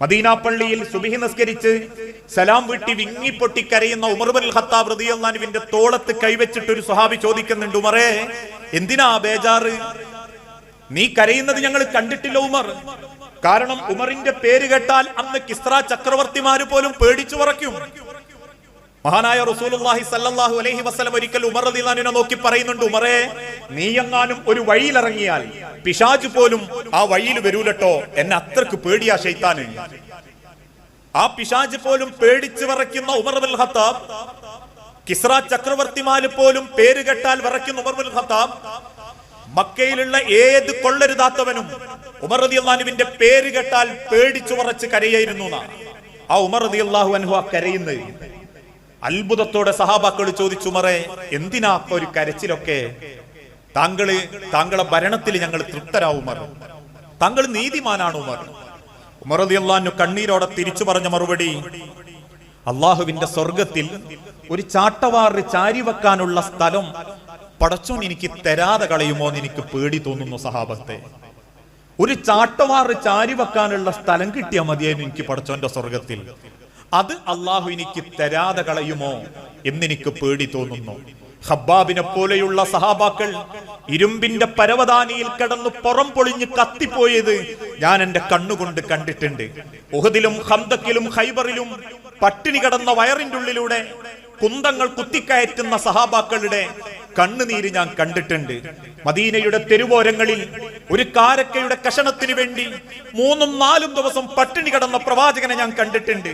Medina പള്ളിയിൽ സുബിഹി നിസ്കരിച്ച് സലാം വീട്ടി വിങ്ങിപ്പൊട്ടി കരയുന്ന ഉമർബുൽ ഖത്താബ് റളിയല്ലാഹുവിന്റെ തോളത്ത് കൈവച്ചിട്ട് ഒരു സ്വഹാബി ചോദിക്കുന്നുണ്ട് ഉമറേ എന്തിനാ ബേജാറ്? നീ കരയുന്നത് ഞങ്ങൾ കണ്ടിട്ടില്ല ഉമർ. കാരണം ഉമറിന്റെ പേര് കേട്ടാൽ അന്ന് കിസ്ര ചക്രവർത്തിമാര് പോലും പേടിച്ചു പറയ്ക്കും. മഹാനായ റസൂലുള്ളാഹി സല്ലല്ലാഹു അലൈഹി വസല്ലം ഒരിക്കൽ ഉമർ റളിയല്ലാഹുവിനെ നോക്കി പറയുന്നുണ്ട് ഉമറേ നീ എങ്ങാനും ഒരു വഴിയിൽ ഇറങ്ങിയാൽ പിശാജ് പോലും ആ വഴിയിൽ വരൂലട്ടോ? എന്നെ അത്രയ്ക്ക് പേടിയാ ഷെയ്ത്താന് ആ പിശാജ് പോലും പേടിച്ചു വിറയ്ക്കുന്ന ഉമർ ബിൻ ഖത്താബ് കിസ്ര ചക്രവർത്തിമാര് പോലും പേര് കേട്ടാൽ വിറയ്ക്കുന്ന ഉമർ ഖത്താബ് മക്കയിലുള്ള ഏത് കൊള്ളരുതാത്തവനും ഉമർ റളിയല്ലാഹുവിന്റെ പേര് കേട്ടാൽ പേടിച്ചു വിറച്ച് കരയായിരുന്നു. ആ ഉമർ റളിയല്ലാഹു അൻഹു ആ കരയുന്നത്. അത്ഭുതത്തോടെ സഹാബാക്കൾ ചോദിച്ചു മറേ എന്തിനാ ഒരു കരച്ചിലൊക്കെ? താങ്കൾ താങ്കളെ ഭരണത്തിൽ ഞങ്ങൾ തൃപ്തരാവും മറു. താങ്കൾ നീതിമാനാണ് ഉമർ ഉമറതി അള്ളാഹു കണ്ണീരോടെ തിരിച്ചു പറഞ്ഞ മറുപടി അള്ളാഹുവിന്റെ സ്വർഗത്തിൽ ഒരു ചാട്ടവാറ് ചാരി വെക്കാനുള്ള സ്ഥലം പടച്ചോൻ എനിക്ക് തരാതെ കളയുമോ എന്ന് എനിക്ക് പേടി തോന്നുന്നു സഹാബത്തെ. ഒരു ചാട്ടവാറ് ചാരി വെക്കാനുള്ള സ്ഥലം കിട്ടിയാൽ മതിയായിരുന്നു എനിക്ക് പടച്ചോന്റെ സ്വർഗത്തിൽ അത് അള്ളാഹു എനിക്ക് തരാതെ കളയുമോ എന്നെനിക്ക് പേടി തോന്നുന്നു. ഹബ്ബാബിനെ പോലെയുള്ള സഹാബാക്കൾ ഇരുമ്പിന്റെ പരവതാനിയിൽ കടന്നു പുറം പൊളിഞ്ഞ് കത്തിപ്പോയത് ഞാൻ എന്റെ കണ്ണുകൊണ്ട് കണ്ടിട്ടുണ്ട്. ഉഹദിലും ഹന്തക്കിലും ഹൈബറിലും പട്ടിണി കടന്ന വയറിന്റെ ഉള്ളിലൂടെ കുന്തങ്ങൾ കുത്തിക്കയറ്റുന്ന സഹാബാക്കളുടെ കണ്ണുനീര് ഞാൻ കണ്ടിട്ടുണ്ട്. മദീനയുടെ തെരുവോരങ്ങളിൽ ഒരു കാരക്കയുടെ കഷണത്തിന് വേണ്ടി മൂന്നും നാലും ദിവസം പട്ടിണി കടന്ന പ്രവാചകനെ ഞാൻ കണ്ടിട്ടുണ്ട്.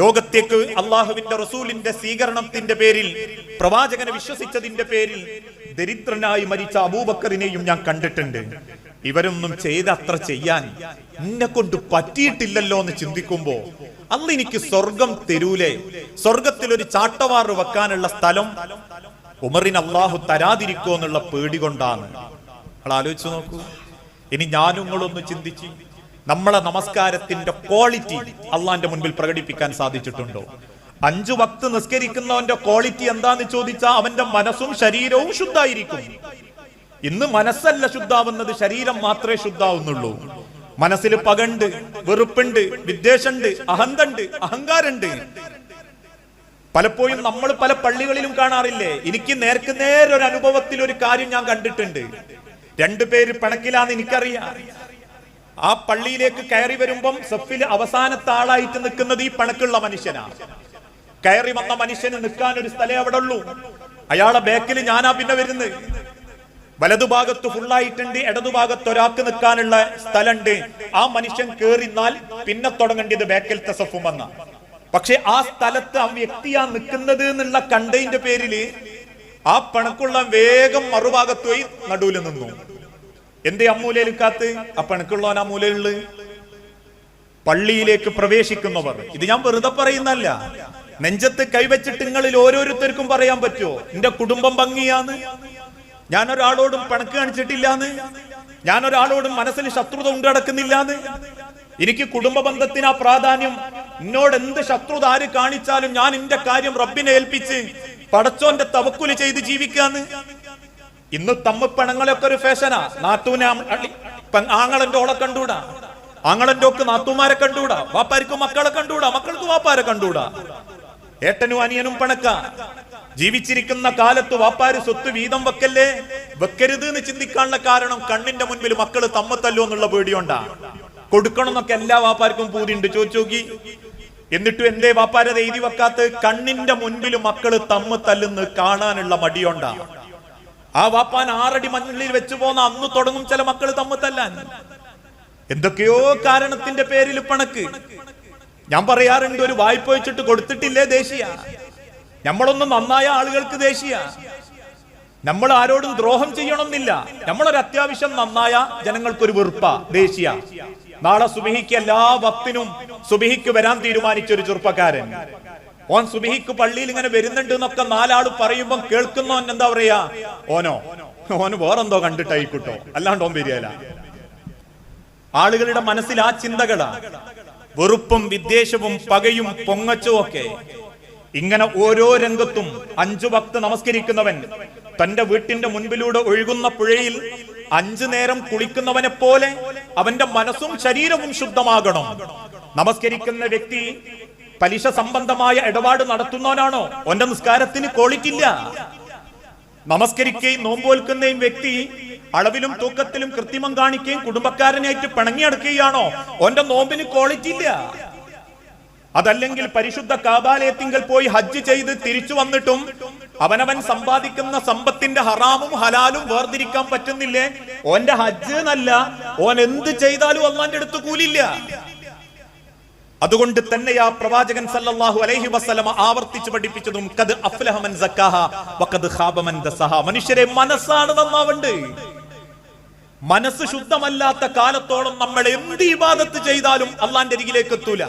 ലോകത്തേക്ക് അള്ളാഹുവിന്റെ റസൂലിന്റെ സ്വീകരണത്തിന്റെ പേരിൽ പ്രവാചകനെ വിശ്വസിച്ചതിന്റെ പേരിൽ ദരിദ്രനായി മരിച്ച അബൂബക്കറിനെയും ഞാൻ കണ്ടിട്ടുണ്ട്. ഇവരൊന്നും ചെയ്ത അത്ര ചെയ്യാൻ എന്നെ കൊണ്ട് പറ്റിയിട്ടില്ലല്ലോ എന്ന് ചിന്തിക്കുമ്പോ അന്ന് എനിക്ക് സ്വർഗം തരൂലേ. സ്വർഗത്തിൽ ഒരു ചാട്ടവാറ് വെക്കാനുള്ള സ്ഥലം ഉമറിന് അള്ളാഹു തരാതിരിക്കോ എന്നുള്ള പേടി കൊണ്ടാണ്. നിങ്ങൾ ആലോചിച്ചു നോക്കൂ. ഇനി ഞാനും നിങ്ങളൊന്ന് ചിന്തിച്ച് നമ്മളെ നമസ്കാരത്തിന്റെ ക്വാളിറ്റി അള്ളാന്റെ മുൻപിൽ പ്രകടിപ്പിക്കാൻ സാധിച്ചിട്ടുണ്ടോ? അഞ്ചു വക്ത് നിസ്കരിക്കുന്നവന്റെ ക്വാളിറ്റി എന്താന്ന് ചോദിച്ചാൽ അവന്റെ മനസ്സും ശരീരവും ശുദ്ധായിരിക്കും. ഇന്ന് മനസ്സല്ല ശുദ്ധാവുന്നത് ശരീരം മാത്രമേ ശുദ്ധാവുന്നുള്ളൂ. മനസ്സിൽ പകണ്ട് വെറുപ്പുണ്ട് വിദ്വേഷണ്ട് അഹന്തണ്ട് അഹങ്കാരണ്ട്. പലപ്പോഴും നമ്മൾ പല പള്ളികളിലും കാണാറില്ലേ? എനിക്ക് നേർക്ക് നേരൊരു അനുഭവത്തിൽ ഒരു കാര്യം ഞാൻ കണ്ടിട്ടുണ്ട്. രണ്ടുപേര് പിണക്കിലാന്ന് എനിക്കറിയാം. ആ പള്ളിയിലേക്ക് കയറി വരുമ്പം സഫിൽ അവസാനത്തെ ആളായിട്ട് നിൽക്കുന്നത് ഈ പണക്കുള്ള മനുഷ്യനാണ് കയറി വന്ന മനുഷ്യന് നിൽക്കാൻ ഒരു സ്ഥലേ അവിടെ ഉള്ളൂ അയാളെ ബാക്കിൽ ഞാനാ പിന്നെ വരുന്നത്. വലതുഭാഗത്ത് ഫുള്ളായിട്ടുണ്ട് ഇടതുഭാഗത്ത് ഒരാൾക്ക് നിൽക്കാനുള്ള സ്ഥലമുണ്ട് ആ മനുഷ്യൻ കേറിന്നാൽ പിന്നെ തുടങ്ങേണ്ടത് ബാക്കിലത്തെ സഫും വന്ന. പക്ഷെ ആ സ്ഥലത്ത് ആ വ്യക്തിയാ നിൽക്കുന്നത് എന്നുള്ള കണ്ടതിന്റെ പേരിൽ ആ പണക്കുള്ള വേഗം മറുഭാഗത്ത് പോയി നടുവിൽ നിന്നു. എന്തേ അമ്മൂലയിൽക്കാത്ത് ആ പണക്കുള്ളവൻ ആ പള്ളിയിലേക്ക് പ്രവേശിക്കുന്നവർ. ഇത് ഞാൻ വെറുതെ പറയുന്നല്ല നെഞ്ചത്ത് കൈവച്ചിട്ട് നിങ്ങളിൽ ഓരോരുത്തർക്കും പറയാൻ പറ്റുമോ? എന്റെ കുടുംബം ഭംഗിയാന്ന്? ഞാൻ ഒരാളോടും പണക്ക് കാണിച്ചിട്ടില്ലാന്ന്? ഞാൻ ഒരാളോടും മനസ്സിൽ ശത്രുത ഉണ്ടടക്കുന്നില്ലാന്ന്? എനിക്ക് കുടുംബ ബന്ധത്തിന് ആ പ്രാധാന്യം എന്നോട് എന്ത് ശത്രുത ആര് കാണിച്ചാലും ഞാൻ എന്റെ കാര്യം റബ്ബിനെ ഏൽപ്പിച്ച് പടച്ചോന്റെ തവക്കുൽ ചെയ്ത് ജീവിക്കാന്ന്. ഇന്ന് തമ്മിപ്പണങ്ങളൊക്കെ ഒരു ഫാഷനാ. നാത്തൂനെ ആങ്ങളന്റെ ഓളെ കണ്ടൂടാ. ആങ്ങളന്റെ ഒക്കെ നാത്തൂമാരെ കണ്ടൂടാ. വാപ്പാർക്ക് മക്കളെ കണ്ടൂടാ. മക്കൾക്ക് വാപ്പാരെ കണ്ടൂടാ. ഏട്ടനും അനിയനും പണക്ക. ജീവിച്ചിരിക്കുന്ന കാലത്ത് വാപ്പാര് സ്വത്ത് വീതം വെക്കല്ലേ? വെക്കരുത് എന്ന് ചിന്തിക്കാനുള്ള കാരണം കണ്ണിന്റെ മുൻപിൽ മക്കൾ തമ്മത്തല്ലോ എന്നുള്ള പേടിയോണ്ടാ. കൊടുക്കണം എന്നൊക്കെ എല്ലാ വാപ്പാർക്കും പൂതിയുണ്ട്. ചോദിച്ചു നോക്കി. എന്നിട്ടും എന്തേ വാപ്പാരത് എഴുതി വെക്കാത്ത? കണ്ണിന്റെ മുൻപിൽ മക്കൾ തമ്മ് തല്ലുന്ന് കാണാനുള്ള മടിയോണ്ട. ആ വാപ്പാൻ ആറടി മഞ്ഞളിൽ വെച്ചു പോന്ന അന്ന് തുടങ്ങും ചില മക്കൾ തമ്മ് തല്ലാൻ. എന്തൊക്കെയോ കാരണത്തിന്റെ പേരിൽ പണക്ക്. ഞാൻ പറയാറുണ്ട് ഒരു വായ്പ വെച്ചിട്ട് കൊടുത്തിട്ടില്ലേ ദേശീയ? നമ്മളൊന്നും നന്നായ ആളുകൾക്ക് ദേശീയ. നമ്മൾ ആരോടും ദ്രോഹം ചെയ്യണമെന്നില്ല. നമ്മളൊരു അത്യാവശ്യം നന്നായ ജനങ്ങൾക്കൊരു വെറുപ്പ ദേശീയ നാളെ സുബിഹിക്ക് എല്ലാ ഭക്തിനും സുബിഹിക്ക് വരാൻ തീരുമാനിച്ച ഒരു ചെറുപ്പക്കാരൻ. ഓൻ സുബിഹിക്ക് പള്ളിയിൽ ഇങ്ങനെ വരുന്നുണ്ട് എന്നൊക്കെ നാലാൾ പറയുമ്പോൾ കേൾക്കുന്നവൻ എന്താ പറയാ? ഓനോ ഓന് വേറെന്തോ കണ്ടിട്ടായിക്കോട്ടോ. അല്ലാണ്ട് ഓൻ വരികയല്ല. ആളുകളുടെ മനസ്സിൽ ആ ചിന്തകളാ. വെറുപ്പും വിദ്വേഷവും പകയും പൊങ്ങച്ചും ഒക്കെ. ഇങ്ങനെ ഓരോ രംഗത്തും അഞ്ചു ഭക്ത് നമസ്കരിക്കുന്നവൻ തന്റെ വീട്ടിന്റെ മുൻപിലൂടെ ഒഴുകുന്ന പുഴയിൽ അഞ്ചു നേരം കുളിക്കുന്നവനെ പോലെ അവന്റെ മനസ്സും ശരീരവും ശുദ്ധമാകണം. നമസ്കരിക്കുന്ന വ്യക്തി പലിശ സംബന്ധമായ ഇടപാട് നടത്തുന്നവനാണോ? ഓന്റെ നിസ്കാരത്തിന് ക്വാളിറ്റി ഇല്ല. നമസ്കരിക്കുകയും നോമ്പോൽക്കുന്നയും വ്യക്തി അളവിലും തൂക്കത്തിലും കൃത്രിമം കാണിക്കുകയും കുടുംബക്കാരനായിട്ട് പിണങ്ങിയെടുക്കുകയാണോ ഓന്റെ നോമ്പിന് ക്വാളിറ്റി ഇല്ല. അതല്ലെങ്കിൽ പരിശുദ്ധ കാബാലയത്തിങ്കൽ പോയി ഹജ്ജ് ചെയ്ത് തിരിച്ചു വന്നിട്ടും അവനവൻ സമ്പാദിക്കുന്ന സമ്പത്തിന്റെ ഹറാമും ഹലാലും വേർതിരിക്കാൻ പറ്റുന്നില്ലേ? ഓന്റെ ഹജ്ജ് എന്നല്ല ഓൻ എന്ത് ചെയ്താലും അള്ളാന്റെ അടുത്ത് കൂലില്ല. അതുകൊണ്ട് തന്നെ ആ പ്രവാചകൻ സല്ലല്ലാഹു അലൈഹി വസല്ലമ ആവർത്തിച്ച് പഠിപ്പിച്ചതും കത് അഫ്ലഹമൻ വഖദ് ഖാബമൻ ദസഹ. മനുഷ്യരെ മനസ്സാണ് നന്നാവണ്ട്. മനസ്സ് ശുദ്ധമല്ലാത്ത കാലത്തോളം നമ്മൾ എന്ത് ഇബാദത്ത് ചെയ്താലും അള്ളാന്റെ അരികിലേക്ക് എത്തൂല.